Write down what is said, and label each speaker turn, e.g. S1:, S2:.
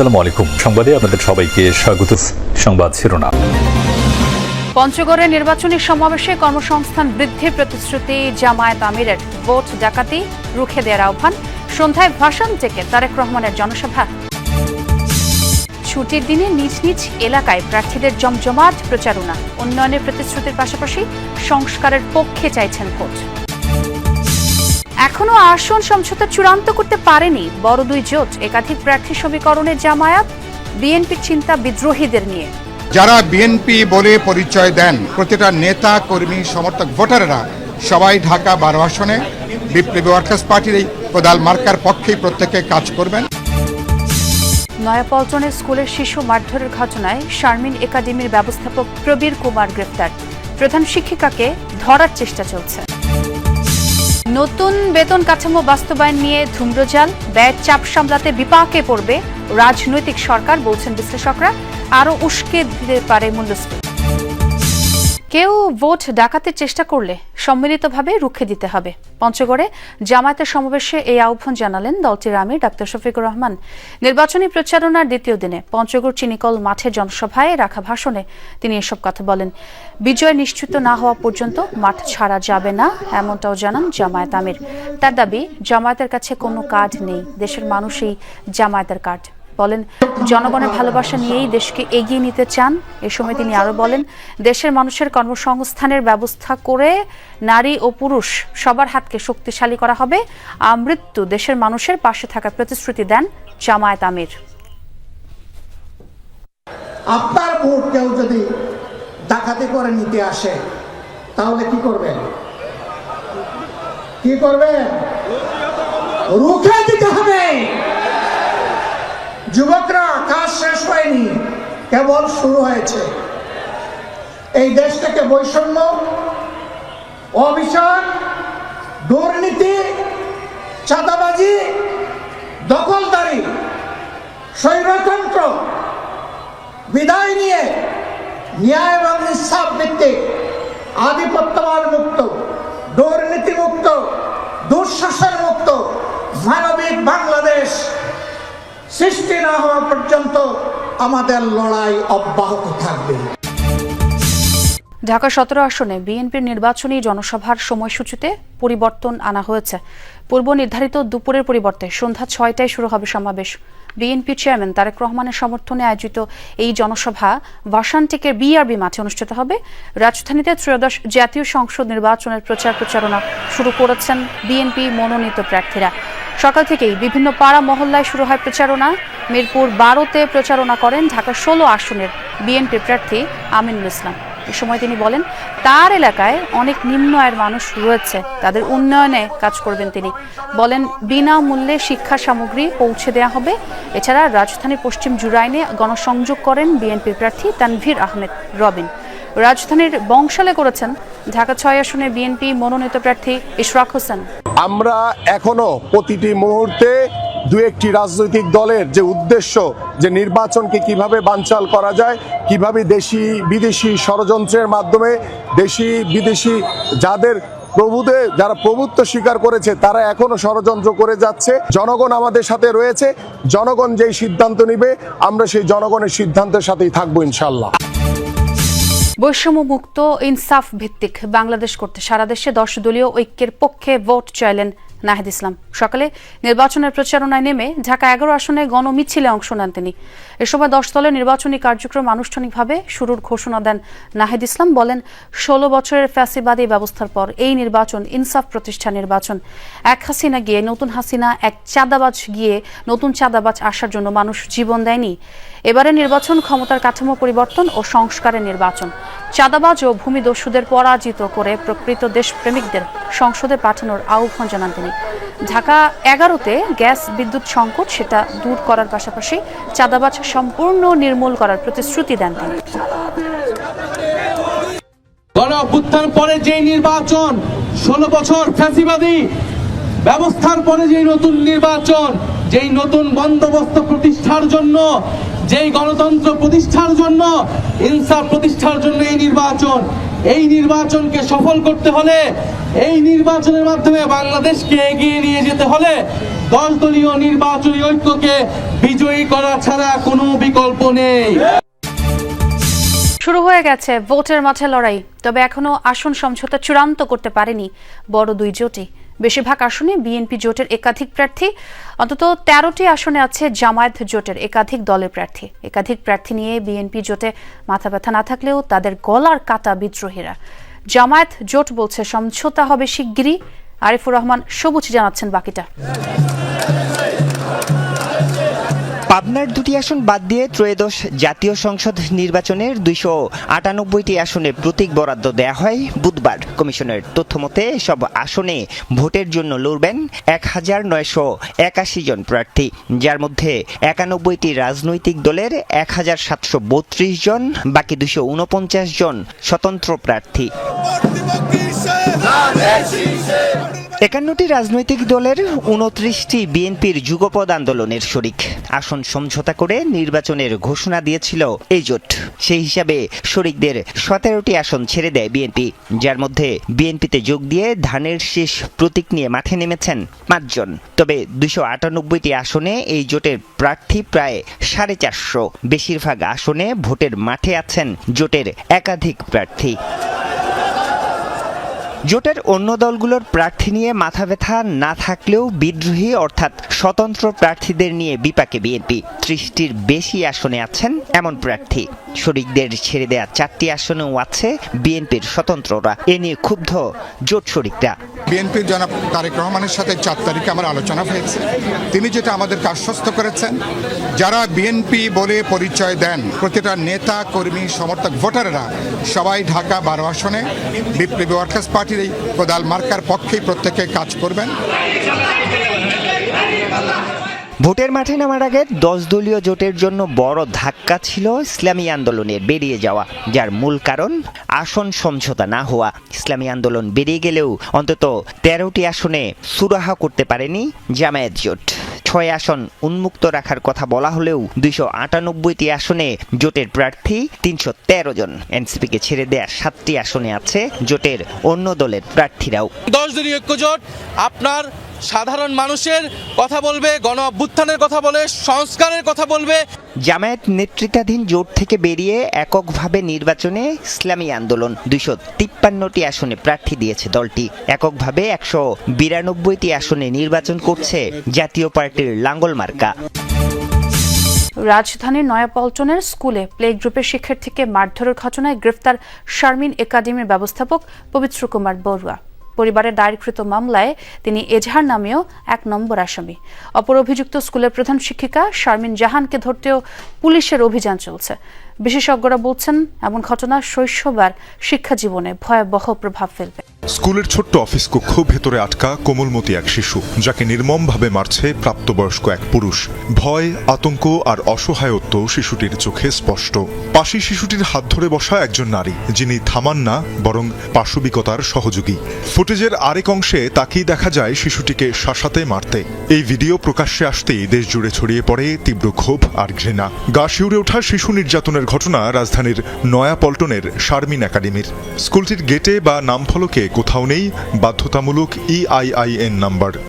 S1: আসসালামু আলাইকুম। সংবাদে আপনাদের সবাইকে স্বাগত। সংবাদ শিরোনাম।
S2: পঞ্চগড়ে নির্বাচনী সমাবেশে কর্মসংস্থান বৃদ্ধির প্রতিশ্রুতি জামায়াত আমিরের। ভোট ডাকাতি রুখে দেওয়ার আহ্বান। সন্ধ্যায় ভাষণ থেকে তারেক রহমানের জনসভা। ছুটির দিনে নিজ নিজ এলাকায় প্রার্থীদের জমজমাট প্রচারণা। উন্নয়নের প্রতিশ্রুতির পাশাপাশি সংস্কারের পক্ষে চাইছেন ভোট। এখনও আসন সমঝোতা চূড়ান্ত করতে পারেনি বড় দুই জোট। একাধিক প্রার্থী সমীকরণের জামায়াত বিএনপির চিন্তা বিদ্রোহীদের নিয়ে।
S3: যারা বিএনপি বলে পরিচয় দেন প্রতিটা নেতা কর্মী সমর্থক ভোটাররা সবাই ঢাকা বারো আসনে। বিপ্লবী ওয়ার্কার্স পার্টির এই কোদাল মার্কার পক্ষেই প্রত্যেকে কাজ করবেন।
S2: নয়াপল্টনের স্কুলের শিশু মারধরের ঘটনায় শারমিন একাডেমির ব্যবস্থাপক প্রবীর কুমার গ্রেফতার। প্রধান শিক্ষিকাকে ধরার চেষ্টা চলছে। নতুন বেতন কাঠামো বাস্তবায়ন নিয়ে ধূম্রজাল, ব্যয় চাপ সামলাতে বিপাকে পড়বে রাজনৈতিক সরকার, বলছেন বিশ্লেষকরা। আরও উস্কে দিতে পারে মূল্যস্ফীতি। কেউ ভোট ডাকাতের চেষ্টা করলে সম্মিলিতভাবে রুখে দিতে হবে। পঞ্চগড়ে জামায়াতের সমাবেশে এই আহ্বান জানালেন দলটির আমির ডাক্তার শফিকুর রহমান। নির্বাচনী প্রচারণার দ্বিতীয় দিনে পঞ্চগড় চিনিকল মাঠে জনসভায় রাখা ভাষণে তিনি এসব কথা বলেন। বিজয় নিশ্চিত না হওয়া পর্যন্ত মাঠ ছাড়া যাবে না, এমনটাও জানান জামায়াত আমির। তার দাবি, জামায়াতের কাছে কোনো কার্ড নেই, দেশের মানুষই জামায়াতের কার্ড। বলেন, জনগণের ভালোবাসা নিয়েই দেশকে এগিয়ে নিতে চান। এ সময় তিনি আরও বলেন, দেশের মানুষের কর্মসংস্থানের ব্যবস্থা করে নারী ও পুরুষ সবার হাতকে শক্তিশালী করা হবে। আমৃত্যু দেশের মানুষের পাশে থাকার প্রতিশ্রুতি দেন জামায়াত আমির।
S4: আপনার ভোট কেউ যদি ডাকাতি করে নিতে আসে, তাহলে কি করবেন? কি করবেন? রুখে দিতে হবে। যুবকরা, কাজ শেষ হয়নি, কেবল শুরু হয়েছে। এই দেশ থেকে বৈষম্য, অবিচার, দুর্নীতি, চাঁদাবাজি, দখলদারি, স্বৈরতন্ত্র, বিদায় নিয়ে ন্যায় এবং নিঃসাব ভিত্তিক আধিপত্যবাদ মুক্ত দুর্নীতি মুক্ত দুঃশাসন মুক্ত মানবিক বাংলাদেশ সৃষ্টি না হওয়া পর্যন্ত আমাদের লড়াই অব্যাহত থাকবে।
S2: ঢাকা সতেরো আসনে বিএনপির নির্বাচনী জনসভার সময়সূচিতে পরিবর্তন আনা হয়েছে। পূর্ব নির্ধারিত দুপুরের পরিবর্তে সন্ধ্যা ছয়টায় শুরু হবে সমাবেশ। বিএনপি চেয়ারম্যান তারেক রহমানের সমর্থনে আয়োজিত এই জনসভা ভাসানটেকের বিআরবি মাঠে অনুষ্ঠিত হবে। রাজধানীতে ত্রয়োদশ জাতীয় সংসদ নির্বাচনের প্রচার প্রচারণা শুরু করেছেন বিএনপি মনোনীত প্রার্থীরা। সকাল থেকেই বিভিন্ন পাড়া মহল্লায় শুরু হয় প্রচারণা। মিরপুর বারোতে প্রচারণা করেন ঢাকা ষোলো আসনের বিএনপি প্রার্থী আমিনুল ইসলাম। এ সময় তিনি বলেন, তার এলাকায় অনেক নিম্ন আয়ের মানুষ রয়েছে, তাদের উন্নয়নে কাজ করবেন তিনি। বলেন, বিনামূল্যে শিক্ষা সামগ্রী পৌঁছে দেওয়া হবে। এছাড়া রাজধানীর পশ্চিম জুরাইনে গণসংযোগ করেন বিএনপির প্রার্থী তানভীর আহমেদ রবিন। রাজধানীর বংশালে করেছেন ঢাকা ছয় আসনে বিএনপি মনোনীত প্রার্থী ইশরাক হোসেন।
S5: আমরা এখনও প্রতিটি মুহূর্তে দু একটি রাজনৈতিক দলের যে উদ্দেশ্য যে নির্বাচনকে কীভাবে বানচাল করা যায়, কীভাবে দেশি, বিদেশি ষড়যন্ত্রের মাধ্যমে দেশি, বিদেশি যাদের প্রভুতে, যারা প্রভুত্ব স্বীকার করেছে, তারা এখনও ষড়যন্ত্র করে যাচ্ছে। জনগণ আমাদের সাথে রয়েছে। জনগণ যেই সিদ্ধান্ত নিবে, আমরা সেই জনগণের সিদ্ধান্তের সাথেই থাকব ইনশাল্লাহ
S2: বৈষম্য মুক্ত ইনসাফ ভিত্তিক বাংলাদেশ করতে সারা দেশে দশ দলীয় ঐক্যের পক্ষে ভোট চাইলেন নাহিদ ইসলাম। সকালে নির্বাচনের প্রচারণায় নেমে ঢাকা এগারো আসনে গণমিছিলে অংশ নেন তিনি। এ সময় দশ দলের নির্বাচনী কার্যক্রম আনুষ্ঠানিকভাবে শুরুর ঘোষণা দেন নাহিদ ইসলাম, বলেন, ষোলো বছরের ফ্যাসিবাদী ব্যবস্থার পর এই নির্বাচন ইনসাফ প্রতিষ্ঠা নির্বাচন। এক হাসিনা গিয়ে নতুন হাসিনা, এক চাঁদাবাজ গিয়ে নতুন চাঁদাবাজ আসার জন্য মানুষ জীবন দেয়নি। এবারে নির্বাচন ক্ষমতার কাঠামো পরিবর্তন ও সংস্কারের নির্বাচন। চাঁদাবাজ ও ভূমিদস্যুদের পরাজিত করে প্রকৃত দেশপ্রেমিকদের সংসদে পাঠানোর আহ্বান জানান তিনি। ঢাকা এগারোতে গ্যাস বিদ্যুৎ সংকট, সেটা দূর করার পাশাপাশি চাঁদাবাজ সম্পূর্ণ নির্মূল করার প্রতিশ্রুতি দেন তিনি।
S6: গণ পরে যে নির্বাচন, ষোলো বছর ফ্যাসিবাদী ব্যবস্থার পরে যে নতুন নির্বাচন, যেই নতুন বন্দোবস্ত প্রতিষ্ঠার জন্য যেই গণতন্ত্র প্রতিষ্ঠার জন্য ইনসাফ প্রতিষ্ঠার জন্য এই নির্বাচন, এই নির্বাচনকে সফল করতে হলে, এই নির্বাচনের মাধ্যমে বাংলাদেশকে এগিয়ে নিয়ে যেতে হলে দশ দলীয় নির্বাচনী ঐক্যকে বিজয়ী করা ছাড়া কোনো বিকল্প নেই।
S2: শুরু হয়ে গেছে ভোটের মাঠে লড়াই, তবে এখনও আসন সমঝোতা চূড়ান্ত করতে পারেনি বড় দুই জোটে বেশিরভাগ আসনে বিএনপি জোটের একাধিক প্রার্থী, অন্তত তেরোটি আসনে আছে জামায়াত জোটের একাধিক দলের প্রার্থী। একাধিক প্রার্থী নিয়ে বিএনপি জোটে মাথা ব্যথা না থাকলেও তাদের গলার কাটা বিদ্রোহীরা। জামায়াত জোট বলছে, সমঝোতা হবে শিগগিরই। আরিফুর রহমান সবুজ জানাচ্ছেন বাকিটা।
S7: পাবনার দুটি আসন বাদ দিয়ে ত্রয়োদশ জাতীয় সংসদ নির্বাচনের দুইশো আটানব্বইটি আসনে প্রতীক বরাদ্দ দেয়া হয় বুধবার। কমিশনের তথ্যমতে সব আসনে ভোটের জন্য লড়বেন এক হাজার নয়শো একাশি জন প্রার্থী, যার মধ্যে একানব্বইটি রাজনৈতিক দলের এক হাজার সাতশো বত্রিশ জন, বাকি দুশো উনপঞ্চাশ জন স্বতন্ত্র প্রার্থী। একান্নটি রাজনৈতিক দলের উনত্রিশটি বিএনপির যুগপদ আন্দোলনের শরিক। আসন সমঝোতা করে নির্বাচনের ঘোষণা দিয়েছিল এই জোট। সেই হিসাবে শরিকদের সতেরোটি আসন ছেড়ে দেয় বিএনপি। যার মধ্যে বিএনপিতে যোগ দিয়ে ধানের শেষ প্রতীক নিয়ে মাঠে নেমেছেন পাঁচজন। তবে দুশো আটানব্বইটি আসনে এই জোটের প্রার্থী প্রায় সাড়ে চারশো। বেশিরভাগ আসনে ভোটের মাঠে আছেন জোটের একাধিক প্রার্থী। জোটের অন্য দলগুলোর প্রার্থী নিয়ে মাথা ব্যথা না থাকলেও বিদ্রোহী অর্থাৎ স্বতন্ত্র প্রার্থীদের নিয়ে বিপাকে বিএনপি। ত্রিশটির বেশি আসনে আছেন এমন প্রার্থী। শরিকদের ছেড়ে দেয়া চারটি আসনেও আছে বিএনপির স্বতন্ত্ররা। এ নিয়ে ক্ষুব্ধ জোট শরিকরা।
S3: বিএনপির জনাব তারেক রহমানের সাথে চার তারিখে আমার আলোচনা হয়েছে। তিনি যেটা আমাদেরকে আশ্বস্ত করেছেন, যারা বিএনপি বলে পরিচয় দেন, প্রতিটা নেতা, কর্মী, সমর্থক, ভোটাররা সবাই ঢাকা বারো আসনে, বিপ্লবী ওয়ার্কার্স পার্টির এই কোদাল মার্কার পক্ষেই প্রত্যেকে কাজ করবেন।
S7: ভোটের মাঠে নামার আগে দশ দলীয় জোটের জন্য বড় ধাক্কা ছিল ইসলামী আন্দোলনের বেরিয়ে যাওয়া, যার মূল কারণ আসন সমঝোতা না হওয়া। ইসলামী আন্দোলন বেরিয়ে গেলেও অন্তত তেরোটি আসনে সুরাহা করতে পারেনি জামায়াত জোট। ছয় আসন উন্মুক্ত রাখার কথা বলা হলেও দুইশো আটানব্বইটি আসনে জোটের প্রার্থী তিনশো তেরো জন। এনসিপিকে ছেড়ে দেয়া সাতটি আসনে আছে জোটের অন্য দলের প্রার্থীরাও।
S6: দশ দলীয় ঐক্যজোট, আপনার সাধারণ মানুষের কথা বলবে গণ অভ্যুত্থানের কথা বলে সংস্কারের কথা বলবে।
S7: জামায়াত নেতৃত্বাধীন জোট থেকে বেরিয়ে এককভাবে নির্বাচনে ইসলামী আন্দোলন। দুইশো তিপ্পান্নটি আসনে প্রার্থী দিয়েছে দলটি। এককভাবে একশো বিরানব্বইটি আসনে নির্বাচন করছে জাতীয় পার্টির লাঙ্গল মার্কা।
S2: রাজধানীর নয়াপল্টনের স্কুলে প্লে গ্রুপের শিক্ষার্থীকে মারধরের ঘটনায় গ্রেফতার শারমিন একাডেমির ব্যবস্থাপক পবিত্র কুমার বড়ুয়া। পরিবারের দায়েরকৃত মামলায় তিনি এজাহার নামেও এক নম্বর আসামি। অপর অভিযুক্ত স্কুলের প্রধান শিক্ষিকা শারমিন জাহানকে ধরতেও পুলিশের অভিযান চলছে। বিশেষজ্ঞরা বলছেন, এমন ঘটনা শৈশব আর শিক্ষা জীবনে ভয়াবহ প্রভাব ফেলবে।
S8: স্কুলের ছোট্ট অফিস কক্ষ ভেতরে আটকা কোমলমতি এক শিশু, যাকে নির্মমভাবে মারছে প্রাপ্তবয়স্ক এক পুরুষ। ভয়, আতঙ্ক আর অসহায়ত্ব শিশুটির চোখে স্পষ্ট। পাশে শিশুটির হাত ধরে বসা একজন নারী, যিনি থামান না, বরং পাশবিকতার সহযোগী। ফুটেজের আরেক অংশে তাকেই দেখা যায় শিশুটিকে শাসাতে মারতে। এই ভিডিও প্রকাশ্যে আসতেই দেশ জুড়ে ছড়িয়ে পড়ে তীব্র ক্ষোভ আর ঘৃণা। গা শিউরে ওঠা শিশু নির্যাতনের ঘটনা রাজধানীর নয়াপল্টনের শারমিন একাডেমির। স্কুলটির গেটে বা নামফলকে কোথাও নেই বাধ্যতামূলক ইআইআইএন নাম্বার